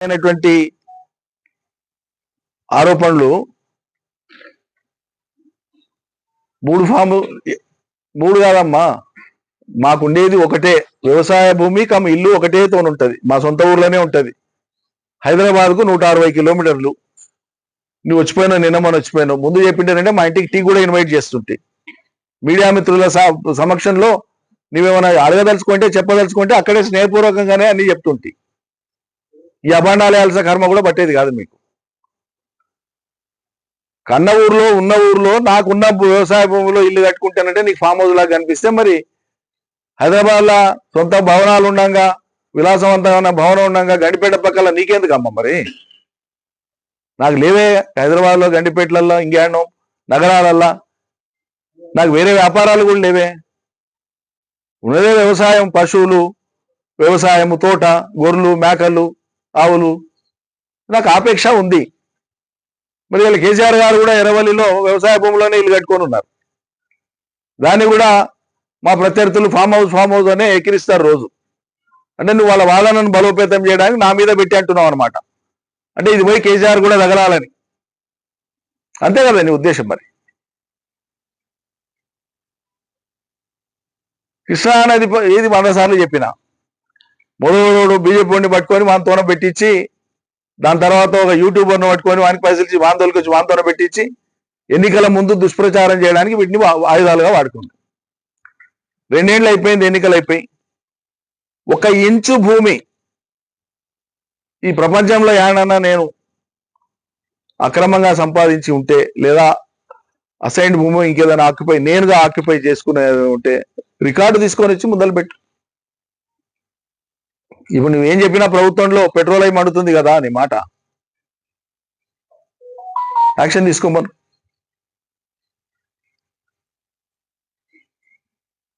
అయినటువంటి ఆరోపణలు మూడు ఫాము మూడు కాదమ్మా. మాకుండేది ఒకటే. వ్యవసాయ భూమి కమ్ ఇల్లు ఒకటే తోనుంటది మా సొంత ఊర్లోనే ఉంటది. హైదరాబాద్కు నూట అరవై కిలోమీటర్లు. నువ్వు వచ్చిపోయినావు నిన్న మనం వచ్చిపోయినావు. ముందు చెప్పింటానంటే మా ఇంటికి టీ కూడా ఇన్వైట్ చేస్తుంటే. మీడియా మిత్రుల సమక్షంలో నువ్వేమైనా అడగదలుచుకుంటే చెప్పదలుచుకుంటే అక్కడే స్నేహపూర్వకంగానే అన్ని చెప్తుంటే. ఈ అభాండాలు కర్మ కూడా పట్టేది కాదు మీకు. కన్న ఊర్లో ఉన్న ఊర్లో నాకున్న వ్యవసాయ భూమిలో ఇల్లు కట్టుకుంటానంటే నీకు ఫామ్ హౌస్ లాగా కనిపిస్తే మరి హైదరాబాద్లో సొంత భవనాలు ఉండంగా విలాసవంతమైన భవనం ఉండంగా గండిపేట పక్కల నీకెందుకు అమ్మ మరి? నాకు లేవే హైదరాబాద్లో గండిపేటలలో ఇంకేడనో నగరాలల్లా. నాకు వేరే వ్యాపారాలు కూడా లేవే. ఉన్నదే వ్యవసాయం పశువులు వ్యవసాయము తోట గొర్రెలు మేకలు అవును. నాకు ఆపేక్ష ఉంది. మరి వీళ్ళ కేసీఆర్ గారు కూడా ఎర్రవల్లిలో వ్యవసాయ భూమిలోనే ఇల్లు కట్టుకొని ఉన్నారు. దాన్ని కూడా మా ప్రత్యర్థులు ఫామ్ హౌస్ ఫామ్ హౌస్ అనే ఎక్కిరిస్తారు రోజు. అంటే నువ్వు వాళ్ళ వాదనను బలోపేతం చేయడానికి నా మీద పెట్టి అంటున్నావు అనమాట అంటే ఇది పోయి కేసీఆర్ కూడా తగలాలని. అంతే కదా నీ ఉద్దేశం మరి? కృష్ణా నది ఏది వంద సార్లు చెప్పిన. మూడోడు బీజేపీని పట్టుకొని వానితోన పెట్టించి దాని తర్వాత ఒక యూట్యూబర్ను పట్టుకొని వానికి పైసలు ఇచ్చి వాంతోలకి వచ్చి వాంతోన పెట్టించి ఎన్నికల ముందు దుష్ప్రచారం చేయడానికి వీటిని ఆయుధాలుగా వాడుకుంది. రెండేళ్ళు అయిపోయింది ఎన్నికలు అయిపోయి. ఒక ఇంచు భూమి ఈ ప్రపంచంలో ఏడన్నా నేను అక్రమంగా సంపాదించి ఉంటే లేదా అసైన్డ్ భూమి ఇంకేదైనా ఆక్యుపై నేనుగా ఆక్యుపై చేసుకునే ఉంటే రికార్డు తీసుకొని వచ్చి మొదలు పెట్టు ఇప్పుడు నువ్వేం చెప్పినా ప్రభుత్వంలో పెట్రోల్ అయి మండుతుంది కదా నీ మాట. యాక్షన్ తీసుకోమను.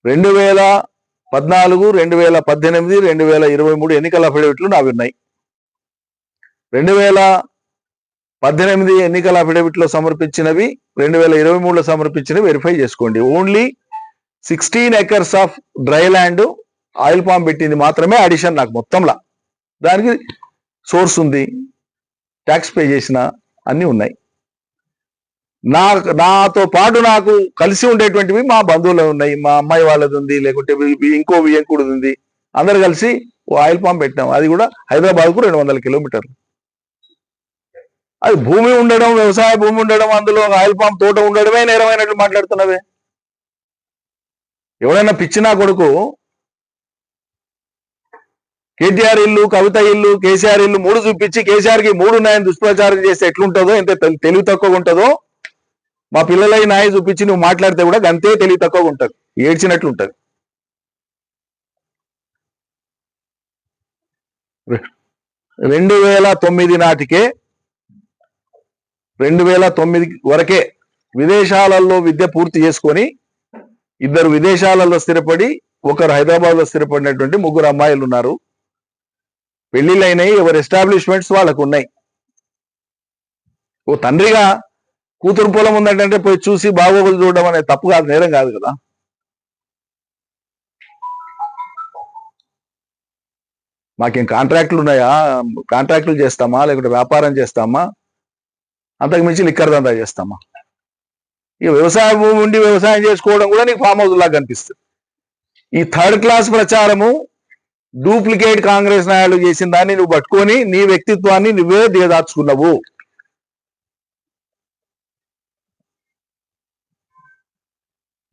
రెండు వేల పద్నాలుగు రెండు వేల పద్దెనిమిది రెండు వేల ఇరవై మూడు ఎన్నికల అఫిడవిట్లు నావి ఉన్నాయి. రెండు వేల పద్దెనిమిది ఎన్నికల అఫిడవిట్లో సమర్పించినవి రెండు వేల ఇరవై మూడులో సమర్పించినవి వెరిఫై చేసుకోండి. Only sixteen acres of dry land oil palm పెట్టింది మాత్రమే అడిషన్ నాకు మొత్తంలా. దానికి సోర్స్ ఉంది ట్యాక్స్ పే చేసిన అన్నీ ఉన్నాయి. నా నాతో పాటు నాకు కలిసి ఉండేటువంటివి మా బంధువులు ఉన్నాయి మా అమ్మాయి వాళ్ళది ఉంది లేకుంటే ఇంకో వియ్యంకుడిది ఉంది. అందరు కలిసి ఓ ఆయిల్ పాంప్ పెట్టినాం. అది కూడా హైదరాబాద్కు రెండు వందల కిలోమీటర్లు. అది భూమి ఉండడం వ్యవసాయ భూమి ఉండడం అందులో ఆయిల్ పాంప్ తోట ఉండడమే నేరమైనట్లు మాట్లాడుతున్నవే. ఎవడైనా పిచ్చినా కొడుకు కేటీఆర్ ఇల్లు కవిత ఇల్లు కేసీఆర్ ఇల్లు మూడు చూపించి కేసీఆర్కి మూడు నాయని దుష్ప్రచారం చేస్తే ఎట్లుంటుందో ఎంత తెలివి తక్కువగా ఉంటుందో మా పిల్లలై నాయ చూపించి నువ్వు మాట్లాడితే కూడా అంతే తెలివి తక్కువగా ఉంటుంది. ఏడ్చినట్లు ఉంటుంది రెండు వేల తొమ్మిది నాటికే రెండు వేల తొమ్మిది వరకే విదేశాలలో విద్య పూర్తి చేసుకొని ఇద్దరు విదేశాలలో స్థిరపడి ఒకరు హైదరాబాద్లో స్థిరపడినటువంటి ముగ్గురు అమ్మాయిలు ఉన్నారు పెళ్ళిళ్ళు అయినాయి ఎవరి ఎస్టాబ్లిష్మెంట్స్ వాళ్ళకు ఉన్నాయి ఓ తండ్రిగా కూతురు పొలం ఉందంటే పోయి చూసి బాగోగులు చూడడం అనేది తప్పు కాదు నేరం కాదు కదా. మాకేం కాంట్రాక్టులు ఉన్నాయా? కాంట్రాక్టులు చేస్తామా? లేకుంటే వ్యాపారం చేస్తామా? అంతకు మించి లిక్కర్ దందా చేస్తామా? ఇక వ్యవసాయ భూమి ఉండి వ్యవసాయం చేసుకోవడం కూడా నీకు ఫామ్ హౌస్ లాగా కనిపిస్తుంది ఈ థర్డ్ క్లాస్ ప్రచారము డూప్లికేట్ కాంగ్రెస్ నాయకులు చేసిన దాన్ని నువ్వు పట్టుకొని నీ వ్యక్తిత్వాన్ని నువ్వే దిగదార్చుకున్నావు